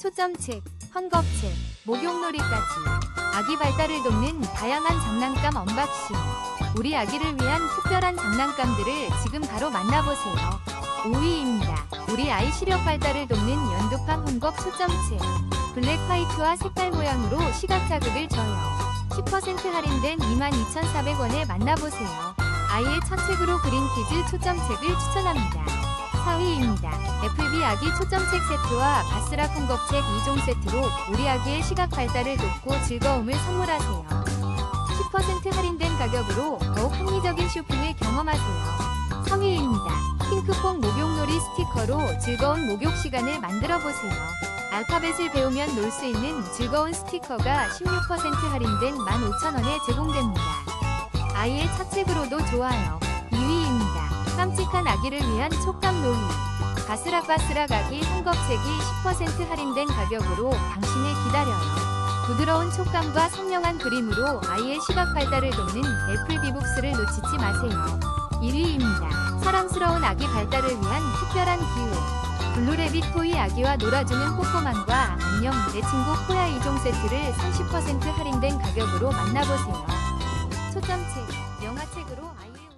초점책, 헝겊책, 목욕놀이까지 아기 발달을 돕는 다양한 장난감 언박싱. 우리 아기를 위한 특별한 장난감들을 지금 바로 만나보세요. 5위입니다. 우리 아이 시력 발달을 돕는 연두판 헝겊 초점책. 블랙 화이트와 색깔 모양으로 시각 자극을 줘요. 10% 할인된 22,400원에 만나보세요. 아이의 첫 책으로 그린 키즈 초점책을 추천합니다. 4위입니다. FB 아기 초점책 세트와 바스락 헝겊책 2종 세트로 우리 아기의 시각 발달을 돕고 즐거움을 선물하세요. 10% 할인된 가격으로 더욱 합리적인 쇼핑을 경험하세요. 3위입니다. 핑크퐁 목욕놀이 스티커로 즐거운 목욕 시간을 만들어 보세요. 알파벳을 배우면 놀 수 있는 즐거운 스티커가 16% 할인된 15,000원에 제공됩니다. 아이의 차책으로도 좋아요. 2위입니다. 깜찍한 아기를 위한 촉감 놀이. 바스락바스락 아기 헝겊책이 10% 할인된 가격으로 당신을 기다려요. 부드러운 촉감과 선명한 그림으로 아이의 시각 발달을 돕는 애플 비북스를 놓치지 마세요. 1위입니다. 사랑스러운 아기 발달을 위한 특별한 기회. 블루레빗 토이 아기와 놀아주는 코코만과 안녕 내 친구 코야 2종 세트를 30% 할인된 가격으로 만나보세요. 초점책, 영화책으로 아이의